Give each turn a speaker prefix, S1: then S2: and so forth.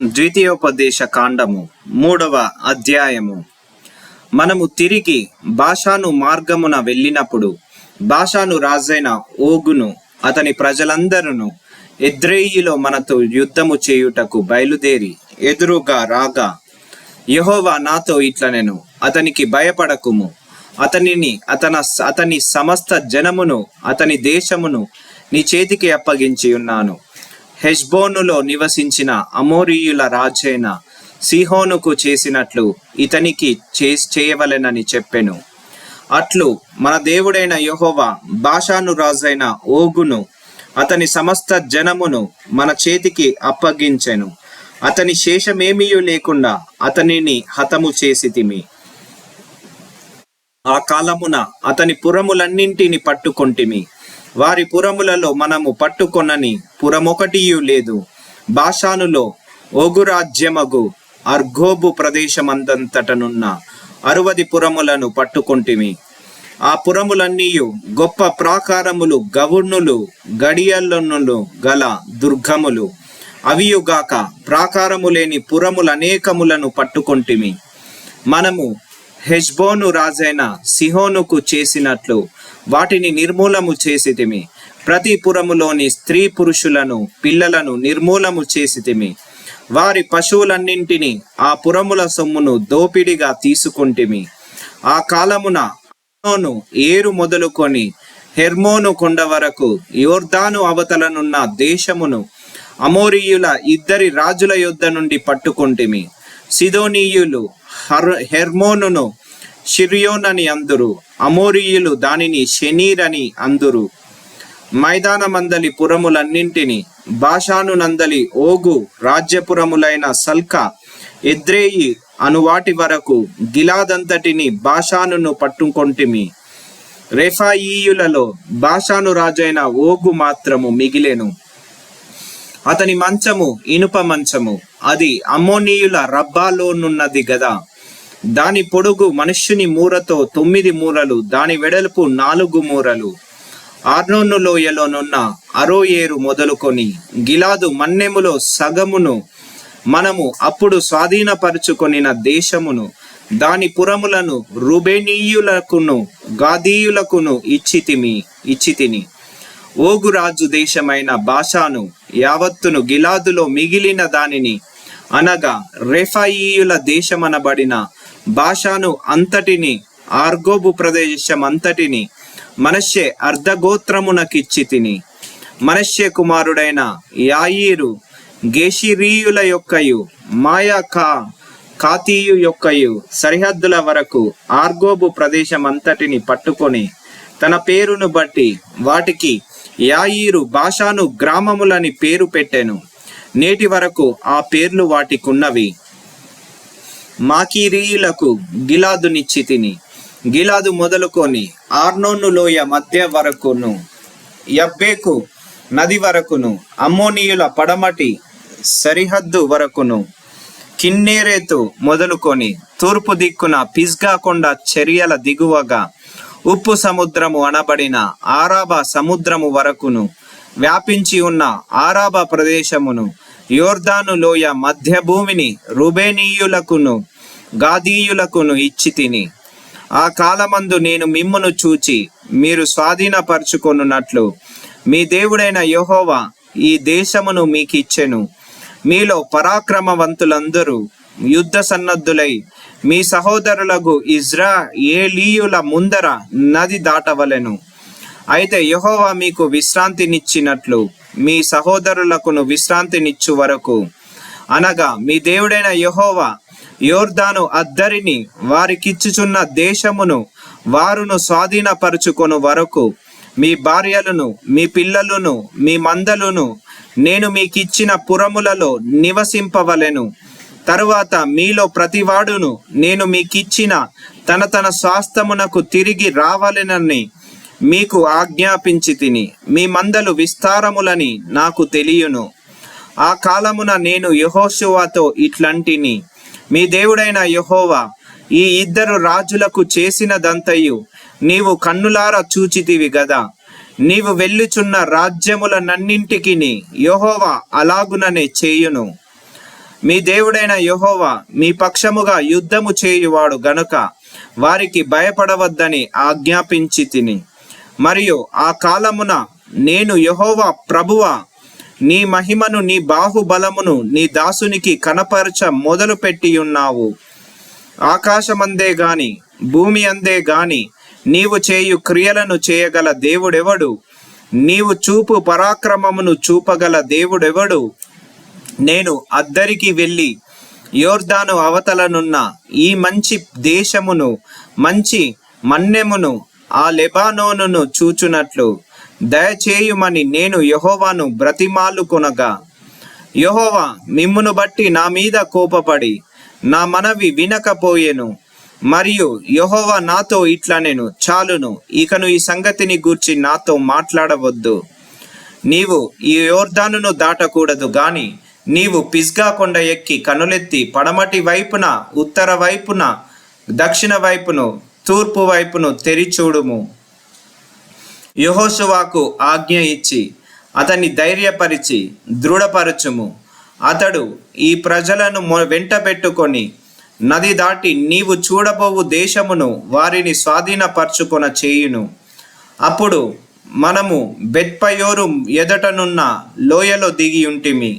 S1: ద్వితీయోపదేశ కాండము మూడవ అధ్యాయము. మనము తిరిగి భాషాను మార్గమున వెళ్ళినప్పుడు భాషాను రాజైన ఓగును అతని ప్రజలందరూ ఎద్రేయిలో మనతో యుద్ధము చేయుటకు బయలుదేరి ఎదురుగా రాగా యహోవా నాతో ఇట్లనెను అతనికి భయపడకుము. అతనిని అతన అతని సమస్త జనమును అతని దేశమును నీ చేతికి అప్పగించి ఉన్నాను హెష్బోనులో నివసించిన అమోరీయుల రాజైన సిహోనుకు చేసినట్లు ఇతనికి చే చేయవలెనని చెప్పెను. అట్లు మన దేవుడైన యహోవా భాషాను రాజైన ఓగును అతని సమస్త జనమును మన చేతికి అప్పగించెను. అతని శేషమేమీ లేకుండా అతనిని హతము చేసితిమి ఆ కాలమున అతని పురములన్నింటిని పట్టుకొంటిమి. వారి పురములలో మనము పట్టుకొనని పురమొకటియు లేదు. భాషానులో ఓగురాజ్యమగు అర్ఘోబు ప్రదేశమందంతటనున్న అరువది పురములను పట్టుకొంటిమి. ఆ పురములన్నీయు గొప్ప ప్రాకారములు గవుర్నులు గడియల్లునులు గల దుర్గములు. అవియుగాక ప్రాకారము లేని పురములనేకములను పట్టుకొంటిమి. మనము హెష్బోను రాజైన సిహోనుకు చేసినట్లు వాటిని నిర్మూలము చేసితిమి. ప్రతి పురములోని స్త్రీ పురుషులను పిల్లలను నిర్మూలము చేసితిమి. వారి పశువులన్నింటినీ ఆ పురముల సొమ్మును దోపిడిగా తీసుకుంటిమి. ఆ కాలమున అర్నోను ఏరు మొదలుకొని హెర్మోను కొండ వరకు యోర్దాను అవతలనున్న దేశమును అమోరీయుల ఇద్దరి రాజుల యొద్ద నుండి పట్టుకుంటిమి. సిదోనీయులు హర్ హెర్మోనును షిరియోనని అందురు అమోరియులు దానిని షెనీర్ అని అందురు. మైదానమందలి పురములన్నింటిని భాషాను నందలి ఓగు రాజ్యపురములైన సల్కా ఎద్రేయి అను వాటి వరకు గిలాదంతటిని భాషానును పట్టుకొంటిమి. రెఫాయీయులలో భాషాను రాజైన ఓగు మాత్రము మిగిలెను. అతని మంచము ఇనుప మంచము అది అమ్మోనీయుల రబ్బాలోనున్నది గదా. దాని పొడుగు మనుష్యుని మూరతో తొమ్మిది మూరలు దాని వెడల్పు నాలుగు మూరలు. ఆర్నోను లోయలోనున్న అరోయేరు మొదలుకొని గిలాదు మన్నెములో సగమును మనము అప్పుడు స్వాధీనపరుచుకొనిన దేశమును దాని పురములను రుబేనీయులకును గాదీయులకును ఇచ్చితిమి ఇచ్చితిని. ఓగురాజు దేశమైన భాషాను యావత్తును గిలాదులో మిగిలిన దానిని అనగా రెఫాయియుల దేశమనబడిన భాషాను అంతటిని ఆర్గోబు ప్రదేశం అంతటిని మనష్యే అర్ధగోత్రమునకిచ్చి తిని. మనష్యే కుమారుడైన యాయీరు గేషిరీయుల యొక్కయు మాయా కా కాతీయు యొక్కయు సరిహద్దుల వరకు ఆర్గోబు ప్రదేశం అంతటిని పట్టుకొని తన పేరును బట్టి వాటికి యాయీరు భాషాను గ్రామములని పేరు పెట్టెను. నేటి వరకు ఆ పేర్లు వాటికున్నవి. మాకీరీయులకు గిలాదునిచ్చి తిని గిలాదు మొదలుకొని ఆర్నోను లోయ మధ్య వరకును యబ్బేకు నది వరకును అమ్మోనియుల పడమటి సరిహద్దు వరకును కిన్నేరేతు మొదలుకొని తూర్పు దిక్కున పిస్గా కొండ చర్యల దిగువగా ఉప్పు సముద్రము అనబడిన ఆరాబా సముద్రము వరకును వ్యాపించి ఉన్న ఆరాబా ప్రదేశమును యోర్దాను లోయ మధ్య భూమిని రుబేనీయులకును గాదీయులకును ఇచ్చి తిని ఆ కాలమందు నేను మిమ్మును చూచి మీరు స్వాధీనపరచుకొనున్నట్లు మీ దేవుడైన యహోవా ఈ దేశమును మీకిచ్చెను. మీలో పరాక్రమవంతులందరూ యుద్ధ సన్నద్ధులై మీ సహోదరులకు ఇజ్రా ఏలీయుల ముందర నది దాటవలెను. అయితే యహోవా మీకు విశ్రాంతినిచ్చినట్లు మీ సహోదరులకును విశ్రాంతినిచ్చు వరకు. అనగా మీ దేవుడైన యహోవా యోర్దాను అద్దరిని వారికిచ్చుచున్న దేశమును వారును స్వాధీనపరుచుకొను వరకు. మీ భార్యలను మీ పిల్లలను మీ మందలను నేను మీకిచ్చిన పురములలో నివసింపవలెను. తరువాత మీలో ప్రతివాడును నేను మీకిచ్చిన తన తన స్వాస్థమునకు తిరిగి రావలెనని మీకు ఆజ్ఞాపించి తిని మీ మందలు విస్తారములని నాకు తెలియను. ఆ కాలమున నేను యహోశువాతో ఇట్లంటిని మీ దేవుడైన యహోవా ఈ ఇద్దరు రాజులకు చేసినదంతయు నీవు కన్నులారా చూచితివి గదా. నీవు వెళ్ళుచున్న రాజ్యములనన్నింటికి యహోవా అలాగుననే చేయును. మీ దేవుడైన యహోవా మీ పక్షముగా యుద్ధము చేయువాడు గనుక వారికి భయపడవద్దని ఆజ్ఞాపించి తిని. మరియు ఆ కాలమున నేను యహోవ ప్రభువ నీ మహిమను నీ బాహుబలమును నీ దాసునికి కనపరచ మొదలుపెట్టి ఉన్నావు. ఆకాశమందే గాని భూమి అందే గాని నీవు చేయు క్రియలను చేయగల దేవుడెవడు? నీవు చూపు పరాక్రమమును చూపగల దేవుడెవడు? నేను అద్దరికి వెళ్ళి యోర్దాను అవతలనున్న ఈ మంచి దేశమును మంచి మన్నెమును ఆ లెబానోనును చూచునట్లు దయచేయుమని నేను యెహోవాను బ్రతిమాలుకొనగా యహోవా మిమ్మును బట్టి నా మీద కోపపడి నా మనవి వినకపోయెను మరియు యెహోవా నాతో ఇట్లనెను చాలును ఇకను ఈ సంగతిని గూర్చి నాతో మాట్లాడవద్దు. నీవు ఈ యోర్దానును దాటకూడదు గాని నీవు పిస్గా కొండ ఎక్కి కనులెత్తి పడమటి వైపున ఉత్తర వైపున దక్షిణ వైపును తూర్పు వైపును తెరిచూడుము. యహోశువాకు ఆజ్ఞ ఇచ్చి అతన్ని ధైర్యపరిచి దృఢపరచుము. అతడు ఈ ప్రజలను వెంటబెట్టుకొని వెంట పెట్టుకొని నది దాటి నీవు చూడబోవు దేశమును వారిని స్వాధీనపరచుకొన చేయును. అప్పుడు మనము బెత్పయోరు ఎదటనున్న లోయలో దిగి ఉంటిమి